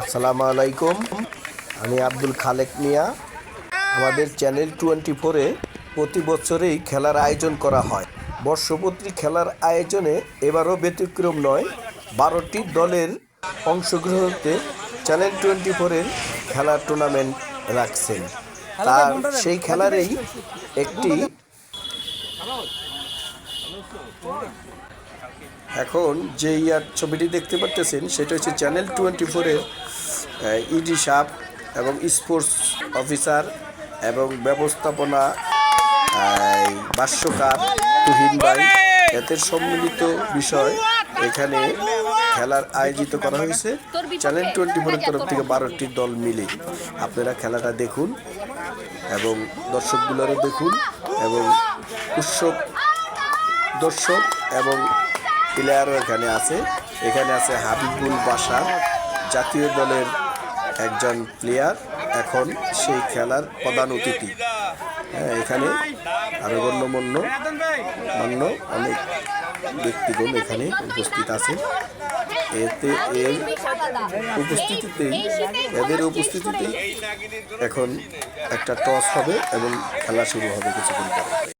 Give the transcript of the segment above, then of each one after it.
আসসালামু আলাইকুম। আমি আব্দুল খালেক মিয়া। আমাদের চ্যানেল টোয়েন্টি ফোরে প্রতি বছরেই খেলার আয়োজন করা হয়। বর্ষপত্রী খেলার আয়োজনে এবারও ব্যতিক্রম নয়, বারোটি দলের অংশগ্রহণতে চ্যানেল টোয়েন্টি ফোরের খেলার টুর্নামেন্ট রাখছেন। তার সেই খেলারই একটি এখন যে ইয়ার ছবিটি দেখতে পাচ্ছেন সেটা হচ্ছে চ্যানেল টোয়েন্টি ফোরের ইডি সাপ এবং স্পোর্টস অফিসার এবং ব্যবস্থাপনা ভাষ্যকার তুহিন ভাই। এদের সম্মিলিত বিষয় এখানে খেলার আয়োজিত করা হয়েছে। চ্যানেল টোয়েন্টি ফোরের তরফ থেকে বারোটি দল মিলে আপনারা খেলাটা দেখুন এবং দর্শকগুলোরও দেখুন এবং উৎসব, দর্শক এবং প্লেয়ারও এখানে আছে। এখানে আছে হাবিবুল বাসা জাতীয় দলের একজন প্লেয়ার এখন সেই খেলার প্রধান অতিথি। হ্যাঁ এখানে আরও গণ্যমান্য, মান্য অনেক ব্যক্তিগণ এখানে উপস্থিত আছে। এতে এর উপস্থিতিতেই এদের উপস্থিতিতেই এখন একটা টস হবে এবং খেলা শুরু হবে কিছুক্ষণ পরে।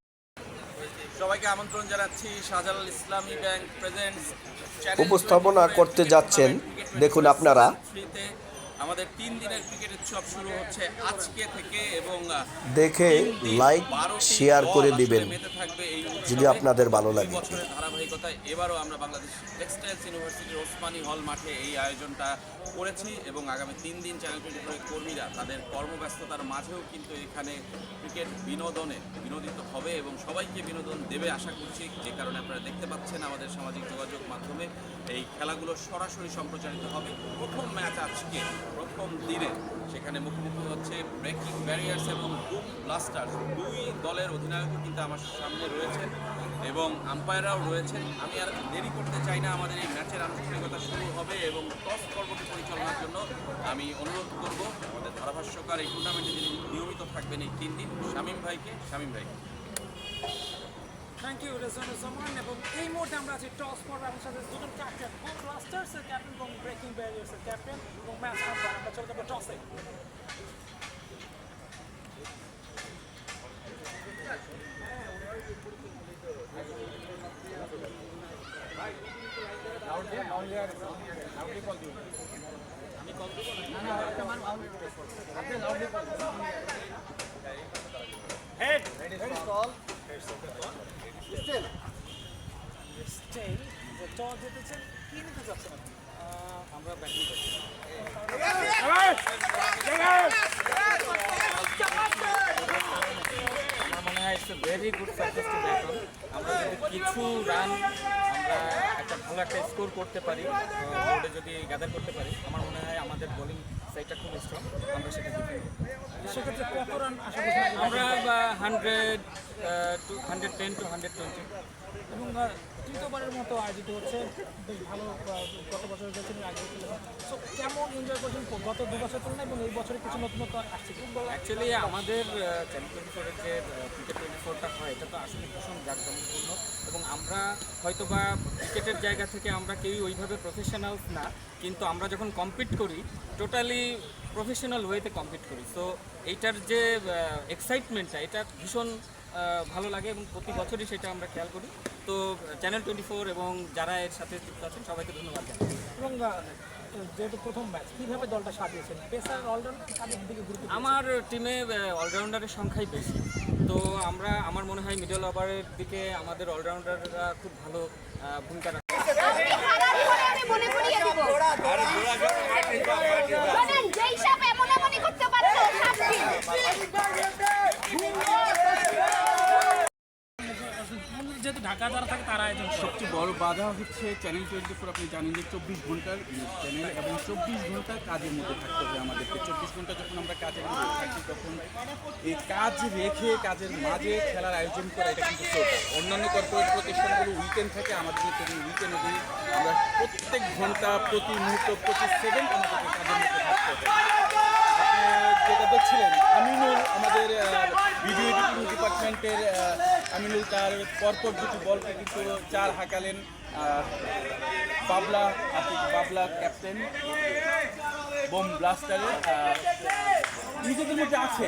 সবাইকে আমন্ত্রণ জানাচ্ছি শাহজালাল ইসলামী ব্যাংক প্রেজেন্টস উপস্থাপনা করতে যাচ্ছেন দেখুন আপনারা আমাদের তিন দিনের ক্রিকেট উৎসব শুরু হচ্ছে আজকে থেকে এবং দেখে লাইক শেয়ার করে দিবেন। যদি আপনাদের ভালো লাগে। বছরের ধারাবাহিকতায় এবারও আমরা বাংলাদেশ টেক্সটাইলস ইউনিভার্সিটির ওসমানী হল মাঠে এই আয়োজনটা করেছি এবং আগামী তিন দিন চ্যানেল কর্মীরা তাদের কর্মব্যস্ততার মাঝেও কিন্তু এখানে ক্রিকেট বিনোদনে বিনোদিত হবে এবং সবাইকে বিনোদন দেবে আশা করছি। যে কারণে আপনারা দেখতে পাচ্ছেন আমাদের সামাজিক যোগাযোগ মাধ্যমে এই খেলাগুলো সরাসরি সম্প্রচারিত হবে। প্রথম ম্যাচ আজকে, প্রথম দিনে সেখানে মুখোমুখি হচ্ছে ব্রেকিং ব্যারিয়ার্স এবং বুম ব্লাস্টার্স দুই দলের অধিনায়কও কিন্তু আমার সামনে রয়েছেন এবং আম্পায়াররাও রয়েছেন আমি আর দেরি করতে চাই না। আমাদের এই ম্যাচের আনুষ্ঠানিকতা শুরু হবে এবং টস পর্বটি পরিচালনার জন্য আমি অনুরোধ করব, আমাদের ধারাভাষ্যকার এই টুর্নামেন্টে যিনি নিয়মিত থাকবেন এই তিন দিন, শামীম ভাইকে। শামীম ভাইকে থ্যাংক ইউ রেজানুজ্জামান এবং এই মুহূর্তে আমরা আছি টস পর আমাদের সাথে দুজন ক্যাপ্টেন ক্যাপ্টেন এবং ব্রেকিং ব্যারিয়ার্সের ক্যাপ্টেন এবং ম্যাচ আমরা চলে যাব টসে। হেড স্টেল যে টস জিতেছেন কি নিতে যাচ্ছেন আমরা মনে হয় কিছু রান আমরা একটা ভালো একটা স্কোর করতে পারি বোর্ডে যদি গ্যাদার করতে পারি আমার মনে হয় আমাদের বোলিং সাইডটা খুব স্ট্রং আমরা সেটা জিতে সেক্ষেত্রে কত রান আশা করছেন আমরা hundred to hundred ten to hundred twenty এবং তৃতীয়বারের মতো আয়োজিত হচ্ছে বেশ ভালো গত বছর গেছেন আগে সো কেমন এনজয় করছেন গত দু বছর তুলনায় এবং এই বছরে কিছু নতুনত্ব আসছে অ্যাকচুয়ালি আমাদের চ্যানেল টোয়েন্টি ফোরের যে ক্রিকেট টোয়েন্টি ফোরটা হয় এটা তো আসলে ভীষণ জাঁকজমকপূর্ণ। এবং আমরা হয়তো বা ক্রিকেটের জায়গা থেকে আমরা কেউই ওইভাবে প্রফেশনালস না কিন্তু আমরা যখন কম্পিট করি টোটালি প্রফেশনাল ওয়েতে কম্পিট করি। সো এইটার যে এক্সাইটমেন্টটা এটা ভীষণ ভালো লাগে এবং প্রতি বছরই সেটা আমরা খেয়াল করি। তো চ্যানেল টোয়েন্টি ফোর এবং যারা এর সাথে যুক্ত আছেন সবাইকে ধন্যবাদ জানাই। এবং যেহেতু প্রথম ম্যাচ কীভাবে দলটা সাজিয়েছেন? পেসার অলরাউন্ডার কাদের দিকে গুরুত্ব আমার টিমে অলরাউন্ডারের সংখ্যাই বেশি। তো আমরা আমার মনে হয় মিডল ওভারের দিকে আমাদের অলরাউন্ডাররা খুব ভালো ভূমিকা মনে করিয়ে দিব শোনেন, যেই সাপ এমন এমনই করতে পারতো, সাপটি। যেহেতু ঢাকা যারা থাকে তারা আয়োজন সবচেয়ে বড় বাধা হচ্ছে চ্যানেল টোয়েন্টি ফোর আপনি জানেন যে চব্বিশ ঘণ্টার চ্যানেল এবং চব্বিশ ঘণ্টা কাজের মধ্যে থাকতে হবে আমাদেরকে। চব্বিশ ঘণ্টা যখন আমরা কাজের মধ্যে থাকি, তখন এই কাজ রেখে, কাজের মাঝে খেলার আয়োজন করা, এটা কিন্তু অন্যান্য কর্পোরেট প্রতিষ্ঠানগুলো উইকেন্ড থাকে, আমাদের উইকেন্ডে দিই, আমরা প্রত্যেক ঘণ্টা, প্রতি মুহূর্ত, প্রতি সেকেন্ড আমাদেরকে কাজের মধ্যে থাকতে হবে। যেটা দেখছিলেন, আমিনুল আমাদের ভিডিও এডিটিং ডিপার্টমেন্টের আমিনুল তার পরপর দুটি বলকে কিন্তু চার হাঁকালেন বাবলা বাবলা ক্যাপ্টেন বোম ব্লাস্টারে নিজেদের মধ্যে আছে।